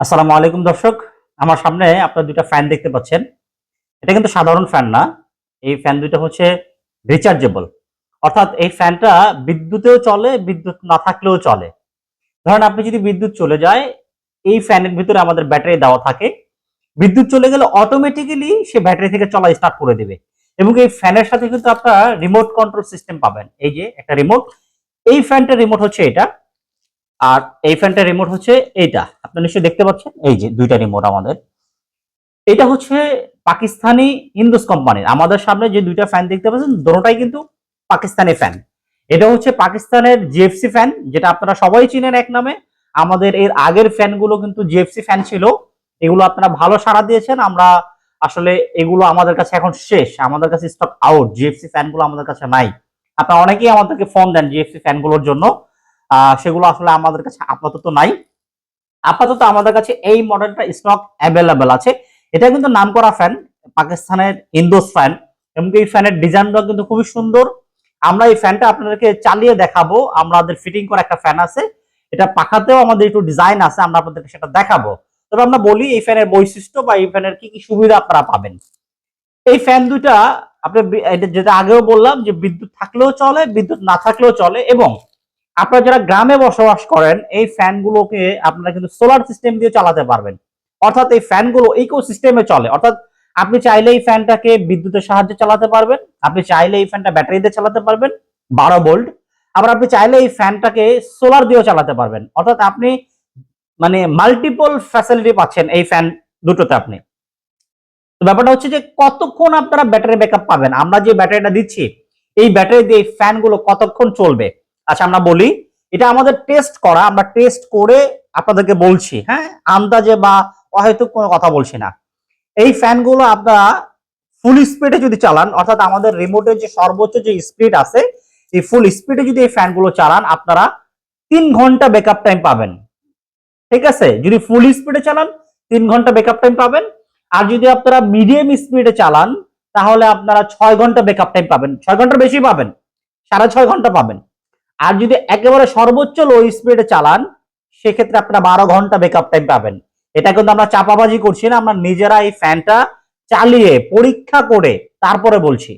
আসসালামু আলাইকুম দর্শক। আমার সামনে আপনারা দুইটা ফ্যান দেখতে পাচ্ছেন। এটা কিন্তু সাধারণ ফ্যান না। এই ফ্যান দুইটা হচ্ছে রিচার্জেবল অর্থাৎ এই ফ্যানটা বিদ্যুতেও চলে, বিদ্যুৎ না থাকলেও চলে। ধরেন আপনি যদি বিদ্যুৎ চলে যায়, এই ফ্যানের ভিতরে আমাদের ব্যাটারি দেওয়া থাকে। বিদ্যুৎ চলে গেলে অটোমেটিক্যালি সে ব্যাটারি থেকে চলা স্টার্ট করে দেবে। এবং এই ফ্যানের সাথে কিন্তু আপনারা রিমোট কন্ট্রোল সিস্টেম পাবেন। এই যে একটা রিমোট এই ফ্যানটার রিমোট হচ্ছে এটা। আর এই ফ্যানটার রিমোট হচ্ছে এইটা। আপনারা নিশ্চয়ই দেখতে পাচ্ছেন। এই যে দুইটা রিমোট আমাদের। এটা হচ্ছে পাকিস্তানি ইন্দুস কোম্পানির আমাদের সামনে যে দুইটা ফ্যান দেখতে পাচ্ছেন দুটোটাই কিন্তু পাকিস্তানি ফ্যান এটা হচ্ছে পাকিস্তানের জিএফসি ফ্যান যেটা আপনারা সবাই চিনেন এক নামে। আমাদের এর আগের ফ্যানগুলো কিন্তু জিএফসি ফ্যান ছিল। এগুলো আপনারা ভালো সাড়া দিয়েছেন। আমরা আসলে এগুলো আমাদের কাছে এখন শেষ। আমাদের কাছে স্টক আউট জিএফসি ফ্যানগুলো আমাদের কাছে নাই। আপনারা অনেকেই আমাদেরকে ফোন দেন জিএফসি ফ্যানগুলোর জন্য। সেগুলো আসলে আমাদের কাছে আপাতত নাই। আপাতত আমাদের কাছে এই মডেলটা স্টক অ্যাভেলেবেল আছে। এটা কিন্তু নাম করা ফ্যান পাকিস্তানের ইন্দোস ফ্যান এবং এই ফ্যানের ডিজাইনটা কিন্তু খুবই সুন্দর। আমরা এই ফ্যানটা আপনাদেরকে চালিয়ে দেখাবো। আমাদের ফিটিং করা একটা ফ্যান আছে। এটা পাখাতেও আমাদের একটু ডিজাইন আছে, আমরা আপনাদেরকে সেটা দেখাবো। তবে আমরা বলি, এই ফ্যানের বৈশিষ্ট্য বা এই ফ্যানের কি কি সুবিধা আপনারা পাবেন? এই ফ্যান দুইটা, আপনি যেটা আগেও বললাম যে বিদ্যুৎ থাকলেও চলে, বিদ্যুৎ না থাকলেও চলে, এবং আপনারা যারা গ্রামে বসবাস করেন, এই ফ্যানগুলোকে আপনারা কিন্তু সোলার সিস্টেম দিয়ে চালাতে পারবেন। অর্থাৎ এই ফ্যানগুলো ইকো সিস্টেমে চলে। অর্থাৎ আপনি চাইলে এই ফ্যানটাকে বিদ্যুতের সাহায্যে চালাতে পারবেন, আপনি চাইলে এই ফ্যানটা ব্যাটারি দিয়ে চালাতে পারবেন, বারো ভোল্ট আবার আপনি চাইলে এই ফ্যানটাকে সোলার দিয়েও চালাতে পারবেন। অর্থাৎ আপনি মানে মাল্টিপল ফ্যাসিলিটি পাচ্ছেন এই ফ্যান দুটোতে আপনি। তো ব্যাপারটা হচ্ছে যে কতক্ষণ আপনারা ব্যাটারি ব্যাকআপ পাবেন? আমরা যে ব্যাটারিটা দিচ্ছি, এই ব্যাটারি দিয়ে ফ্যানগুলো কতক্ষণ চলবে? আচ্ছা আমরা বলি, এটা আমাদের টেস্ট করা, আমরা টেস্ট করে আপনাদেরকে বলছি হ্যাঁ? আন্দাজে বা অহেতুক কোনো কথা বলছি না। এই ফ্যানগুলো আপনারা ফুল স্পিডে যদি চালান, অর্থাৎ আমাদের রিমোটের যে সর্বোচ্চ যে স্পিড আছে, এই ফুল স্পিডে যদি এই ফ্যানগুলো চালান, আপনারা তিন ঘণ্টা ব্যাকআপ টাইম পাবেন। ঠিক আছে? যদি ফুল স্পিডে চালান, তিন ঘণ্টা ব্যাকআপ টাইম পাবেন। আর যদি আপনারা মিডিয়াম স্পিডে চালান, তাহলে আপনারা ছয় ঘণ্টা ব্যাকআপ টাইম পাবেন। ছয় ঘণ্টার বেশি পাবেন। সাড়ে ছয় ঘণ্টা পাবেন। আর যদি একেবারে সর্বোচ্চ লো স্পিডে চালান, সেক্ষেত্রে আপনারা বারো ঘণ্টা ব্যাকআপ টাইম পাবেন। এটা কিন্তু আমরা চাপাবাজি করছি না, আমরা নিজেরা এই ফ্যানটা চালিয়ে পরীক্ষা করে তারপরে বলছি।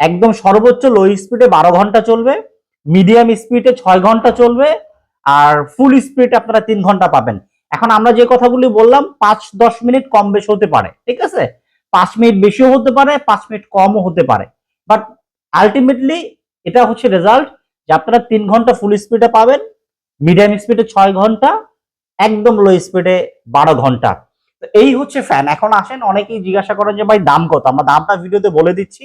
একদম সর্বোচ্চ লো স্পিডে বারো ঘণ্টা চলবে মিডিয়াম স্পিডে ছয় ঘণ্টা চলবে, আর ফুল স্পিডে আপনারা তিন ঘণ্টা পাবেন। এখন আমরা যে কথাগুলি বললাম, পাঁচ দশ মিনিট কম বেশি হতে পারে, ঠিক আছে? পাঁচ মিনিট বেশিও হতে পারে, পাঁচ মিনিট কমও হতে পারে। বাট আলটিমেটলি এটা হচ্ছে রেজাল্ট যে আপনারা তিন ঘণ্টা ফুল স্পিডে পাবেন মিডিয়াম স্পিডে ছয় ঘণ্টা, একদম লো স্পিডে বারো ঘণ্টা। তো এই হচ্ছে ফ্যান এখন আসেন, অনেকেই জিজ্ঞাসা করেন যে, ভাই, দাম কত? আমরা দামটা ভিডিওতে বলে দিচ্ছি।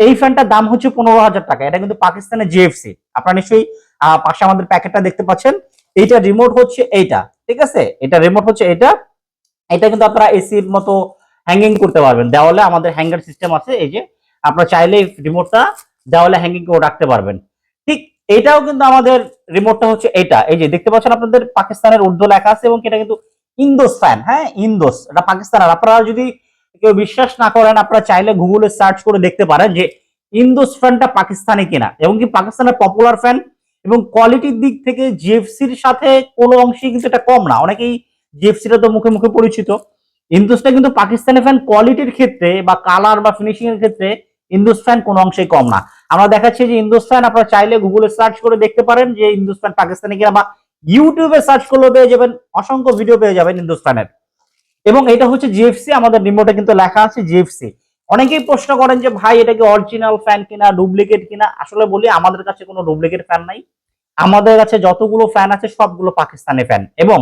এই ফ্যানটার দাম হচ্ছে পনেরো হাজার টাকা। এটা কিন্তু পাকিস্তানের জিএফসি আপনারা নিশ্চয়ই পাশে আমাদের প্যাকেটটা দেখতে পাচ্ছেন। এইটা রিমোট হচ্ছে এইটা, ঠিক আছে? এটা রিমোট হচ্ছে এটা এটা কিন্তু আপনারা এসির মতো হ্যাঙ্গিং করতে পারবেন। দেওয়ালে আমাদের হ্যাঙ্গার সিস্টেম আছে। এই যে, আপনারা চাইলে রিমোটটা দেওয়ালে হ্যাঙ্গিং করে রাখতে পারবেন। ঠিক এটাও কিন্তু আমাদের রিমোটটা হচ্ছে এটা। এই যে দেখতে পাচ্ছেন আপনাদের পাকিস্তানের উর্দু লেখা আছে এবং এটা কিন্তু ইন্দোস ফ্যান হ্যাঁ? ইন্দোস, এটা পাকিস্তানের। আপনারা যদি কেউ বিশ্বাস না করেন, আপনারা চাইলে গুগলে সার্চ করে দেখতে পারেন যে ইন্দোস ফ্যানটা পাকিস্তানি কিনা এবং কি পাকিস্তানের পপুলার ফ্যান এবং কোয়ালিটির দিক থেকে জিএফসির সাথে কোনো অংশে কিন্তু এটা কম না। অনেকেই জিএফসিটা তো মুখে মুখে পরিচিত। ইন্দোসটা কিন্তু পাকিস্তানি ফ্যান কোয়ালিটির ক্ষেত্রে বা কালার বা ফিনিশিং এর ক্ষেত্রে ইন্দোস ফ্যান কোনো অংশেই কম না। আমরা দেখাচ্ছি যে হিন্দুস্তান, আপনারা চাইলে গুগলে সার্চ করে দেখতে পারেন যে হিন্দুস্তান পাকিস্তানি কিনা, বা ইউটিউবে সার্চ করলে পেয়ে যাবেন, অসংখ্য ভিডিও পেয়ে যাবেন ইন্দোস ফ্যানের এবং এটা হচ্ছে জিএফসি আমাদের রিমোটে কিন্তু লেখা আছে জিএফসি অনেকেই প্রশ্ন করেন যে, ভাই, এটা কি অরিজিনাল ফ্যান কিনা ডুপ্লিকেট কিনা? আসলে বলি, আমাদের কাছে কোনো ডুপ্লিকেট ফ্যান নাই। আমাদের কাছে যতগুলো ফ্যান আছে, সবগুলো পাকিস্তানি ফ্যান এবং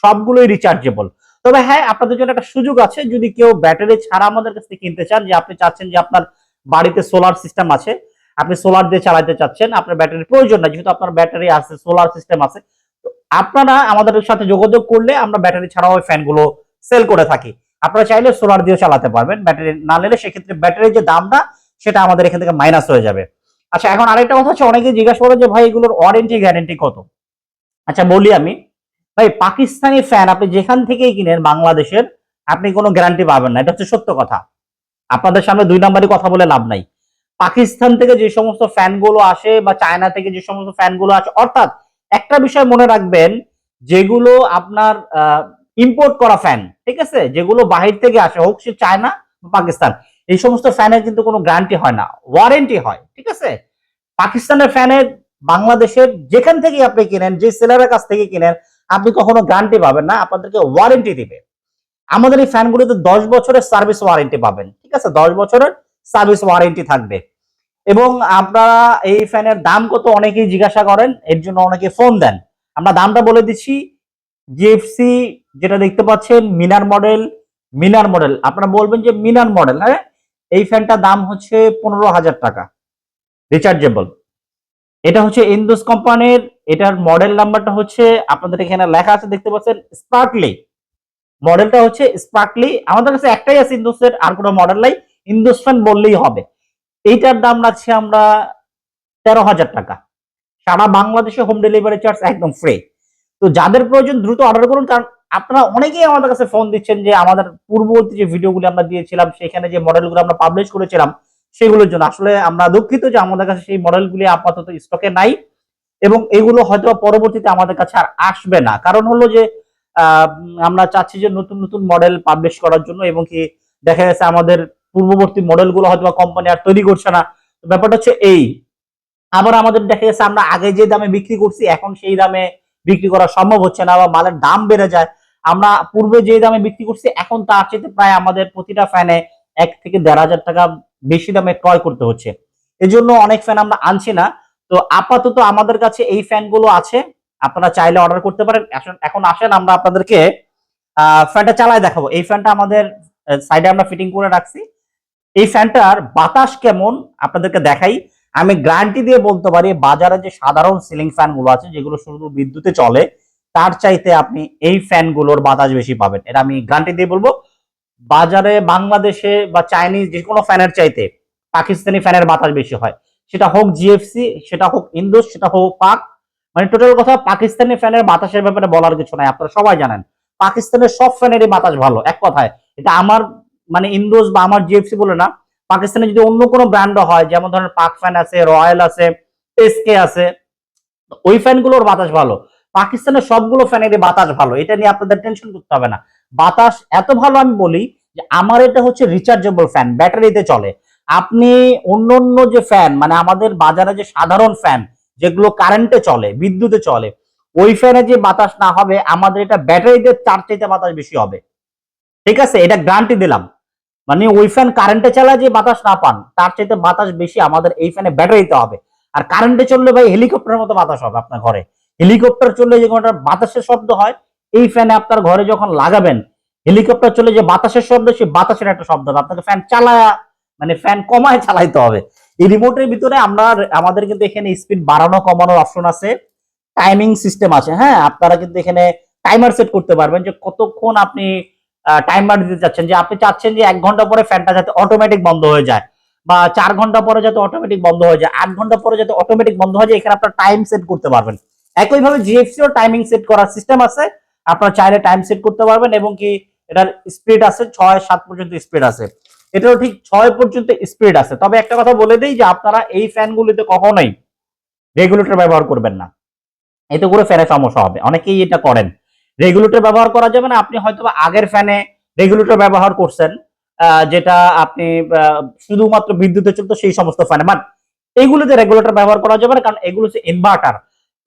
সবগুলোই রিচার্জেবল তবে হ্যাঁ আপনাদের জন্য একটা সুযোগ আছে, যদি কেউ ব্যাটারি ছাড়া আমাদের কাছ থেকে কিনতে চান, যে আপনি চাচ্ছেন যে আপনার বাড়িতে সোলার সিস্টেম আছে আপনি সোলার দিয়ে চালাতে চাচ্ছেন, আপনার ব্যাটারির প্রয়োজন না যেহেতু আপনার ব্যাটারি আছে সোলার সিস্টেম আছে আপনারা আমাদের সাথে যোগাযোগ করলে আমরা ব্যাটারি ছাড়াও ফ্যানগুলো সেল করে থাকি। আপনারা চাইলে সোলার দিয়ে চালাতে পারবেন, ব্যাটারি না নিলে সেক্ষেত্রে ব্যাটারির যে দামটা, সেটা আমাদের এখান থেকে মাইনাস হয়ে যাবে। আচ্ছা এখন আরেকটা কথা হচ্ছে, অনেকে জিজ্ঞাসা করে যে ভাই, এগুলোর ওয়ারেন্টি গ্যারেন্টি কত? আচ্ছা বলি আমি, ভাই, পাকিস্তানি ফ্যান আপনি যেখান থেকেই কিনেন, বাংলাদেশের, আপনি কোনো গ্যারান্টি পাবেন না, এটা হচ্ছে সত্য কথা। আপনাদের সামনে দুই নাম্বারই কথা বলে লাভ নাই। পাকিস্তান থেকে যে সমস্ত ফ্যানগুলো আসে বা চায়না থেকে যে সমস্ত ফ্যানগুলো আসে, অর্থাৎ একটা বিষয় মনে রাখবেন, যেগুলো আপনার ইম্পোর্ট করা ফ্যান ঠিক আছে? যেগুলো বাহির থেকে আসে, হোক সে চায়না বা পাকিস্তান, এই সমস্ত ফ্যানের কিন্তু কোনো গ্যারান্টি হয় না ওয়ারেন্টি হয়, ঠিক আছে? পাকিস্তানের ফ্যানের বাংলাদেশের যেখান থেকে আপনি কিনেন, যে সেলারের কাছ থেকে কিনেন, আপনি কখনো গ্যারান্টি পাবেন না, আপনাদেরকে ওয়ারেন্টি দিবে। আমাদের এই ফ্যানগুলোতে দশ বছরের সার্ভিস ওয়ারেন্টি পাবেন, ঠিক আছে? দশ বছরের সার্ভিস ওয়ারেন্টি থাকবে। এবং আপনারা এই ফ্যানের দাম কত অনেকেই জিজ্ঞাসা করেন, এর জন্য অনেকে ফোন দেন। আমরা দামটা বলে দিচ্ছি জিএফসি যেটা দেখতে পাচ্ছেন, মিনার মডেল মিনার মডেল। আপনারা বলবেন যে মিনার মডেল হ্যাঁ এই ফ্যানটার দাম হচ্ছে পনেরো হাজার টাকা রিচার্জেবল এটা হচ্ছে ইন্দুস কোম্পানির, এটার মডেল নাম্বারটা হচ্ছে, আপনাদের এখানে লেখা আছে, দেখতে পাচ্ছেন স্পার্কলি মডেলটা হচ্ছে স্পার্কলি আমাদের কাছে একটাই আছে ইন্দুসের আর কোনো মডেল নাই। ইন্দুস ফ্যান বললেই হবে। এইটার দাম রাখছি আমরা তেরো হাজার টাকা। সারা বাংলাদেশে হোম ডেলিভারি চার্জ একদম ফ্রি তো যাদের প্রয়োজন দ্রুত অর্ডার করুন, কারণ আপনারা অনেকেই আমাদের কাছে ফোন দিচ্ছেন যে আমাদের পূর্ববর্তী যে ভিডিওগুলো আমরা দিয়েছিলাম, সেখানে যে মডেলগুলো আমরা পাবলিশ করেছিলাম, সেগুলোর জন্য। আসলে আমরা দুঃখিত যে আমাদের কাছে সেই মডেলগুলি আপাতত স্টকে নাই এবং এগুলো হয়তো পরবর্তীতে আমাদের কাছে আর আসবে না। কারণ হলো যে আমরা চাচ্ছি যে নতুন নতুন মডেল পাবলিশ করার জন্য এবং কি দেখা যাচ্ছে আমাদের পূর্ববর্তী মডেলগুলো হয়তো কোম্পানি আর তৈরি করছে না। ব্যাপারটা হচ্ছে এই, আবার আমাদের দেখা যাচ্ছে আমরা আগে যে দামে বিক্রি করছি, এখন সেই দামে বিক্রি করা সম্ভব হচ্ছে না বা মালের দাম বেড়ে যায়। আমরা পূর্বে যে দামে বিক্রি করছি, এখন তার চেয়ে প্রায় আমাদের প্রতিটা ফ্যানে এক থেকে দেড় হাজার টাকা বেশি দামে ক্রয় করতে হচ্ছে। এজন্য অনেক ফ্যান আমরা আনছি না। তো আপাতত আমাদের কাছে এই ফ্যানগুলো আছে। আপনারা চাইলে অর্ডার করতে পারেন। এখন- আসেন, আমরা আপনাদেরকে ফ্যানটা চালায় দেখাবো। এই ফ্যানটা আমাদের সাইডে আমরা ফিটিং করে রাখছি। এই ফ্যানটার বাতাস কেমন আপনাদেরকে দেখাই। আমি গ্যারান্টি দিয়ে বলতে পারি, বাজারে যে সাধারণ সিলিং ফ্যানগুলো আছে, যেগুলো শুধু বিদ্যুতে চলে, তার চাইতে আপনি এই ফ্যানগুলোর বাতাস বেশি পাবেন। এটা আমি গ্যারান্টি দিয়ে বলব। বাজারে বাংলাদেশে বা চাইনিজ যে কোনো ফ্যানের চাইতে পাকিস্তানি ফ্যানের বাতাস বেশি হয়। সেটা হোক জিএফসি সেটা হোক ইন্দোস সেটা হোক পাক মানে টোটাল কথা, পাকিস্তানি ফ্যানের বাতাসের ব্যাপারে বলার কিছু নাই, আপনারা সবাই জানেন। পাকিস্তানের সব ফ্যানেরই বাতাস ভালো, এক কথায়। এটা আমার মানে ইন্দোস বা আমার জিএফসি বলে না, পাকিস্তানে যদি অন্য কোনো ব্র্যান্ড হয়, যেমন ধরেন পাক ফ্যান আছে, রয়্যাল আছে এসকে আছে ওই ফ্যানগুলোর বাতাস ভালো। পাকিস্তানের সবগুলো ফ্যানেরই বাতাস ভালো, এটা নিয়ে আপনাদের টেনশন করতে হবে না। বাতাস এত ভালো আমি বলি যে আমার এটা হচ্ছে রিচার্জেবল ফ্যান ব্যাটারিতে চলে। আপনি অন্য অন্য যে ফ্যান মানে আমাদের বাজারে যে সাধারণ ফ্যান যেগুলো কারেন্টে চলে, বিদ্যুতে চলে, ওই ফ্যানে যে বাতাস না হবে, আমাদের এটা ব্যাটারিতে চার চাইতে বাতাস বেশি হবে। ঠিক আছে? এটা গ্যারান্টি দিলাম। মানে ওই ফ্যান কারেন্টে চালায় যে বাতাস না পান, তার চাইতে বাতাস বেশি আমাদের এই ফ্যানে ব্যাটারিতে হবে। আর কারেন্টে চললে ভাই হেলিকপ্টারের মতো বাতাস হবে আপনার ঘরে। হেলিকপ্টার চললে যে কোনো বাতাসের শব্দ হয়, এই ফ্যানে আপনার ঘরে যখন লাগাবেন হেলিকপ্টার চলে যে বাতাসের শব্দ সে বাতাসের একটা শব্দ হবে। আপনাকে ফ্যান চালায়া মানে ফ্যান কমায় চালাইতে হবে। এই রিমোটের ভিতরে আমরা, আমাদের কিন্তু এখানে স্পিড বাড়ানো, কমানোর অপশন আছে। টাইমিং সিস্টেম আছে হ্যাঁ? আপনারা কিন্তু এখানে টাইমার সেট করতে পারবেন যে কতক্ষণ আপনি টাইমার দিতে চাচ্ছেন, যে আপনি চাচ্ছেন যে এক ঘণ্টা পরে ফ্যানটা যাতে অটোমেটিক বন্ধ হয়ে যায়, বা চার ঘণ্টা পরে যাতে অটোমেটিক বন্ধ হয়ে যায়, আট ঘণ্টা পরে যাতে অটোমেটিক বন্ধ হয়ে যায়, এখানে আপনার টাইম সেট করতে পারবেন। একইভাবে জিএফসি ও টাইমিং সেট করার সিস্টেম আছে, আপনার চাইলে টাইম সেট করতে পারবেন, এবং কি এটার স্পিড আছে ছয় সাত পর্যন্ত স্পিড আছে। এটারও ঠিক ছয় পর্যন্ত স্পিড আছে। তবে একটা কথা বলে দিই যে আপনারা এই ফ্যানগুলিতে কখনোই রেগুলেটর ব্যবহার করবেন না। এতে করে ফ্যানের সমস্যা হবে। অনেকেই এটা করেন। রেগুলেটর ব্যবহার করা যাবে না। আপনি হয়তো আগের ফ্যানে রেগুলেটর ব্যবহার করছেন যেটা আপনি শুধুমাত্র বিদ্যুতে চলতো সেই সমস্ত ফ্যানে বাট এইগুলোতে রেগুলেটর ব্যবহার করা যাবে না, কারণ এগুলো হচ্ছে ইনভার্টার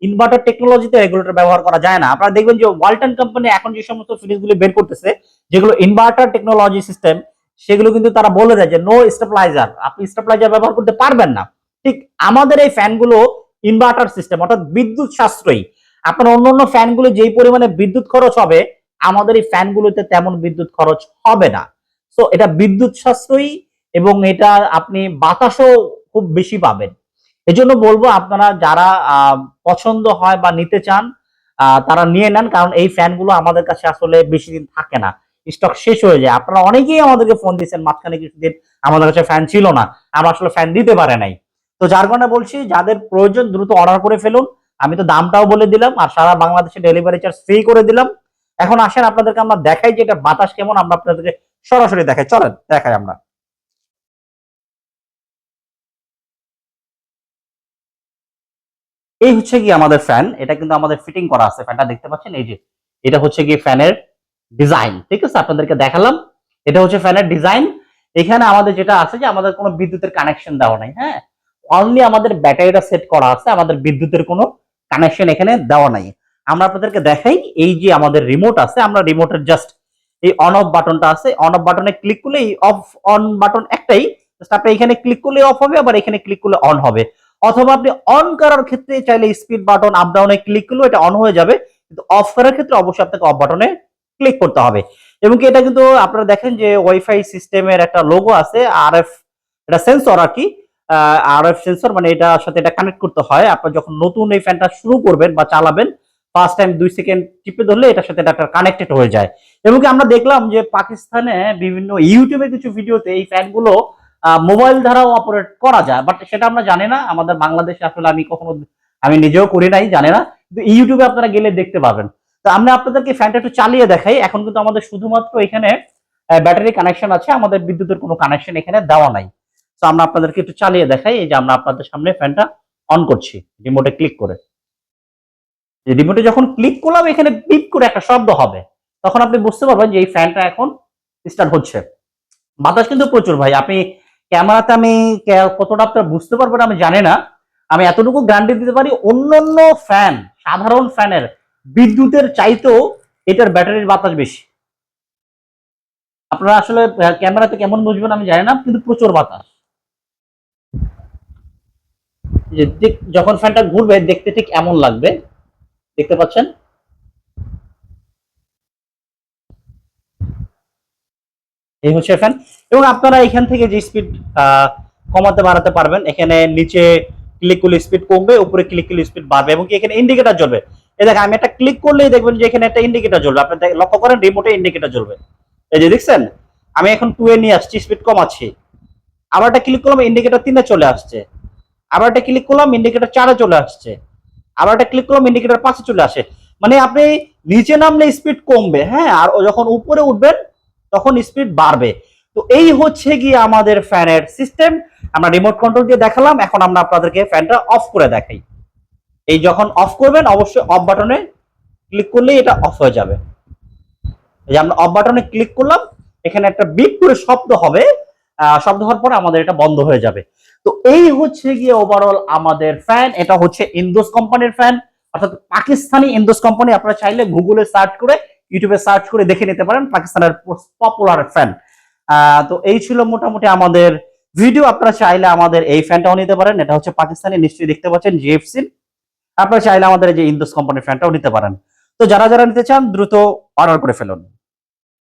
ইনভার্টার টেকনোলজিতে রেগুলেটর ব্যবহার করা যায় না। আপনারা দেখবেন যে ওয়ালটন কোম্পানি এখন যে সমস্ত ফ্রিজগুলি বের করতেছে, যেগুলো ইনভার্টার টেকনোলজি সিস্টেম সেগুলো কিন্তু তারা বলে দেয় যে নো স্টেপলাইজার আপনি স্টেপলাইজার ব্যবহার করতে পারবেন না। ঠিক আমাদের এই ফ্যানগুলো ইনভার্টার সিস্টেম অর্থাৎ বিদ্যুৎ সাশ্রয়ী। আপনার অন্য অন্য ফ্যানগুলো যেই পরিমাণে বিদ্যুৎ খরচ হবে, আমাদের এই ফ্যানগুলোতে তেমন বিদ্যুৎ খরচ হবে না। সো এটা বিদ্যুৎ সাশ্রয়ী এবং এটা আপনি বাতাসও খুব বেশি পাবেন। এজন্য বলব আপনারা যারা পছন্দ হয় বা নিতে চান তারা নিয়ে নেন, কারণ এই ফ্যানগুলো আমাদের কাছে আসলে বেশি দিন থাকে না। স্টক শেষ হয়ে যায়। আপনারা অনেকেই আমাদেরকে ফোন দিয়েছেন, মাঝখানে কিছুদিন আমাদের কাছে ফ্যান ছিল না। আমরা আসলে ফ্যান দিতে পারে নাই। তো যার কারণে বলছি, যাদের প্রয়োজন দ্রুত অর্ডার করে ফেলুন। আমি তো দামটাও বলে দিলাম আর সারা বাংলাদেশে ডেলিভারি চার্জ ফ্রি করে দিলাম। এখন আসেন আপনাদেরকে আমরা দেখাই যে এটা বাতাস কেমন, আমরা আপনাদেরকে সরাসরি দেখাই। চলেন, দেখাই আমরা। এই হচ্ছে কি আমাদের ফ্যান এটা কিন্তু আমাদের ফিটিং করা আছে। ফ্যানটা দেখতে পাচ্ছেন? এই যে, এটা হচ্ছে কি ফ্যানের ডিজাইন ঠিক আছে? আপনাদেরকে দেখালাম। এটা হচ্ছে ফ্যানের ডিজাইন এখানে আমাদের যেটা আছে যে আমাদের কোনো বিদ্যুতের কানেকশন দেওয়া নাই হ্যাঁ? অনলি আমাদের ব্যাটারিটা সেট করা আছে, আমাদের বিদ্যুতের কোনো কানেকশন এখানে দেওয়া নাই। আমরা আপনাদেরকে দেখাই, এই যে আমাদের রিমোট আছে, আমরা রিমোটের জাস্ট এই অন অফ বাটনটা আছে অন অফ বাটনে ক্লিক করলে এই অফ অন বাটন একটাই জাস্ট আপনি এখানে ক্লিক করলে অফ হবে, আবার এখানে ক্লিক করলে অন হবে। অথবা আপনি অন করার ক্ষেত্রে চাইলে স্পিড বাটন আপ ডাউনে ক্লিক করলেও এটা অন হয়ে যাবে, কিন্তু অফ করার ক্ষেত্রে অবশ্যই আপনাকে অফ বাটনে ক্লিক করতে হবে। এবং কি এটা কিন্তু আপনারা দেখেন যে ওয়াইফাই সিস্টেমের একটা লোগো আছে আর এফ এটা সেন্সর আর কি আর এফ সেন্সর মানে এটার সাথে এটা কানেক্ট করতে হয়। আপনার যখন নতুন এই ফ্যানটা শুরু করবেন বা চালাবেন ফার্স্ট টাইম দুই সেকেন্ড টিপে ধরলে এটার সাথে এটা কানেক্টেড হয়ে যায়। এবং কি আমরা দেখলাম যে পাকিস্তানে বিভিন্ন ইউটিউবে কিছু ভিডিওতে এই ফ্যানগুলো মোবাইল দ্বারাও অপারেট করা যায়। বাট সেটা আমরা জানি না। আমাদের বাংলাদেশে আসলে আমি কখনো, আমি নিজেও করি নাই, জানি না। কিন্তু ইউটিউবে আপনারা গেলে দেখতে পাবেন। তো আমরা আপনাদেরকে ফ্যানটা একটু চালিয়ে দেখাই। এখন কিন্তু আমাদের শুধুমাত্র এখানে ব্যাটারি কানেকশন আছে। আমাদের বিদ্যুতের কোনো কানেকশন এখানে দেওয়া নাই। তো আমরা আপনাদেরকে একটু চালিয়ে দেখাই। এই যে আমরা আপনাদের সামনে ফ্যানটা অন করছি। রিমোটে ক্লিক করে। রিমোটে যখন ক্লিক করলাম, এখানে বিপ করে একটা শব্দ হবে। তখন আপনি বুঝতে পারবেন যে এই ফ্যানটা এখন স্টার্ট হচ্ছে। বাতাস কিন্তু প্রচুর ভাই। আপনি ক্যামেরাতে আমি কতটা আপনার বুঝতে পারবেন আমি জানি না। আমি এতটুকু গ্যারান্টি দিতে পারি, অন্যান্য ফ্যান সাধারণ ফ্যানের বিদ্যুতের চাইতেও এটার ব্যাটারির বাতাস বেশি। আপনারা আসলে ক্যামেরাতে কেমন বুঝবেন আমি জানি না, কিন্তু প্রচুর বাতাস এই যে যখন ফ্যানটা ঘুরবে, দেখতে ঠিক এমন লাগবে। দেখতে পাচ্ছেন? এই হচ্ছে ফ্যান এবং আপনারা এখান থেকে যে স্পিড কমাতে, বাড়াতে পারবেন, এখানে নিচে ক্লিক করলে স্পিড কমবে, উপরে ক্লিক করলে স্পিড বাড়বে এবং এখানে ইন্ডিকেটার জ্বলবে। এই দেখেন, আমি একটা ক্লিক করলেই দেখবেন যে এখানে একটা ইন্ডিকেটার জ্বলবে। আপনি লক্ষ্য করেন রিমোটে ইন্ডিকেটার জ্বলবে। এই যে দেখছেন? আমি এখন টু এ নিয়ে আসছি স্পিড কমাচ্ছি। আবার একটা ক্লিক করলাম ইন্ডিকেটর তিনে চলে আসছে। আবার একটা ক্লিক করলাম ইন্ডিকেটর চারে চলে আসছে। আবার একটা ক্লিক করলাম ইন্ডিকেটর পাঁচে চলে আসে। মানে আপনি নিচে নামলে স্পিড কমবে হ্যাঁ? আর যখন উপরে উঠবেন, তখন স্পিড বাড়বে। তো এই হচ্ছে গিয়ে আমাদের ফ্যানের সিস্টেম আমরা রিমোট কন্ট্রোল দিয়ে দেখালাম, এখন আমরা আপনাদেরকে ফ্যানটা অফ করে দেখাই। এই যখন অফ করবেন, অবশ্যই অফ বাটনে ক্লিক করলেই এটা অফ হয়ে যাবে। এই যে আমরা অফ বাটনে ক্লিক করলাম, এখানে একটা বিপ করে শব্দ হবে। শব্দ হওয়ার পরে আমাদের এটা বন্ধ হয়ে যাবে। তো এই হচ্ছে গিয়ে ওভারঅল আমাদের ফ্যান এটা হচ্ছে ইন্দোস কোম্পানির ফ্যান অর্থাৎ পাকিস্তানি ইন্দোস কোম্পানি আপনারা চাইলে গুগলে সার্চ করে ইউটিউবে সার্চ করে দেখে নিতে পারেন পাকিস্তানের পপুলার ফ্যান তো এই ছিল মোটামুটি আমাদের ভিডিও আপনারা চাইলে আমাদের এই ফ্যানটাও নিতে পারেন, এটা হচ্ছে পাকিস্তানি, নিশ্চয়ই দেখতে পাচ্ছেন জিএফসি আপনারা চাইলে আমাদের যে ইন্দোস কোম্পানির ফ্যানটাও নিতে পারেন। তো যারা যারা নিতে চান, দ্রুত অর্ডার করে ফেলুন।